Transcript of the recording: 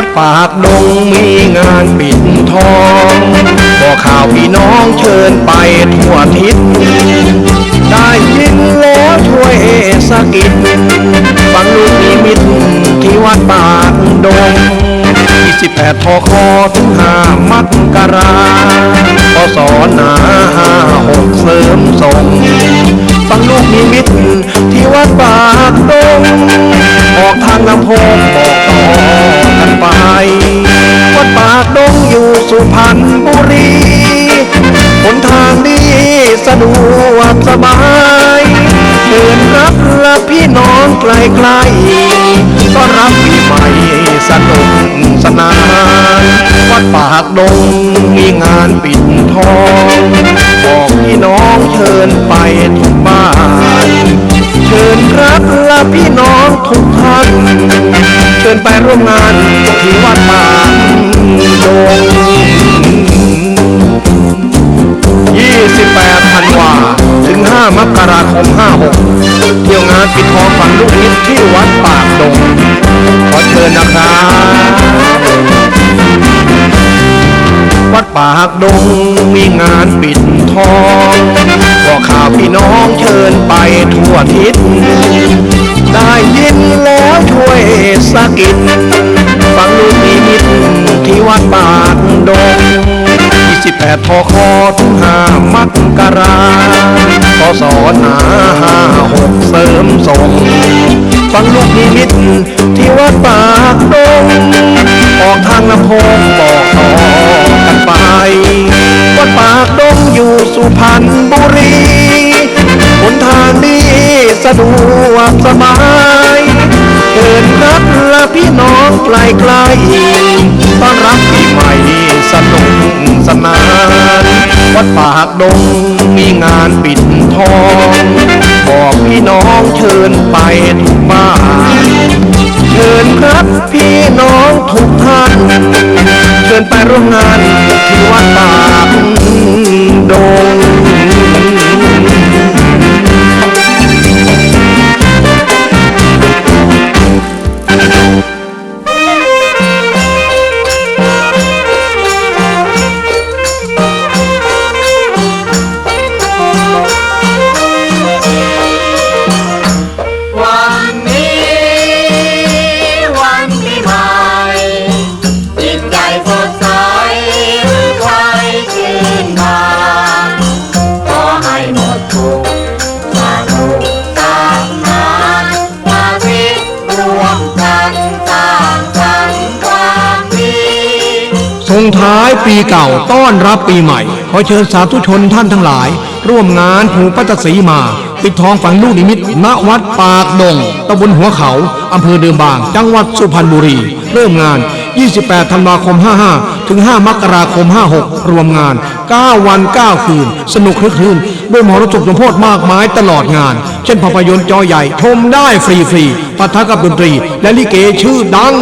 วัดปากดงมีงานปิดทองบอกข่าวพี่น้องเชิญไปทั่วทิศ ได้ยินแล้วช่วยสะกิดฟังลูกนิมิตที่วัดปากดง28ทอคอถึงห้ามักราพศหนาห้าหกเสริมส่งฟังลูกนิมิตที่วัดปากดง ออกทางลำโพงบอก พรรณบุรีหนทางดีสะดวกสบายเดินรับและพี่น้องไกลๆต้อนรับปีใหม่สนุกสนาน วัดปากดงมีงานปิดทองบอกพี่น้องเชิญไปทุกบ้านเชิญรับและพี่น้องทุกท่าน เชิญไปร่วมงานที่วัดปาก 28ธันวาถึง 5 มกราคม 56 เที่ยวงานปิดทองฝังลูกนิดที่วัดปากดง ขอเชิญนะครับ วัดปากดงมีงานปิดทองบอข่าวพี่น้องเชิญไปทั่วทิศ ได้ยินแล้วช่วยสะกิดฟังลูกนิ วัดปากดง28ทอคอถึงห้ามกราพศหนาห้าหกเสริมส่งฟังลูกนิมิตที่วัดปากดง ออกทางลำโพงบอกต่อกันไป วัดปากดงอยู่สุพรรณบุรีหนทางดีสะดวกสบาย เดินรับละพี่น้องไกลๆ ต้อนรับปีใหม่สนุกสนาน วัดปากดงมีงานปิดทองบอกพี่น้องเชิญไปทุกบ้านเชิญครับพี่น้องทุกท่าน เชิญไปร่วมงาน ท้ายปีเก่าต้อนรับปีใหม่ ขอเชิญสาธุชนท่านทั้งหลาย ร่วมงานผูกพัตสีมา ปิดทองฝังลูกนิมิตณวัดปากดงตำบลหัวเขา อำเภอเดิมบาง จังหวัดสุพรรณบุรี เริ่มงาน 28 ธันวาคม 55 ถึง 5 มกราคม 56 รวมงาน 9 วัน 9 คืน สนุกคลึกคลื้นด้วยมหรสพสมโพธมากมายตลอดงาน เช่นภาพยนตร์จอใหญ่ ชมได้ฟรีๆปะทะกับดนตรี และลิเกชื่อดัง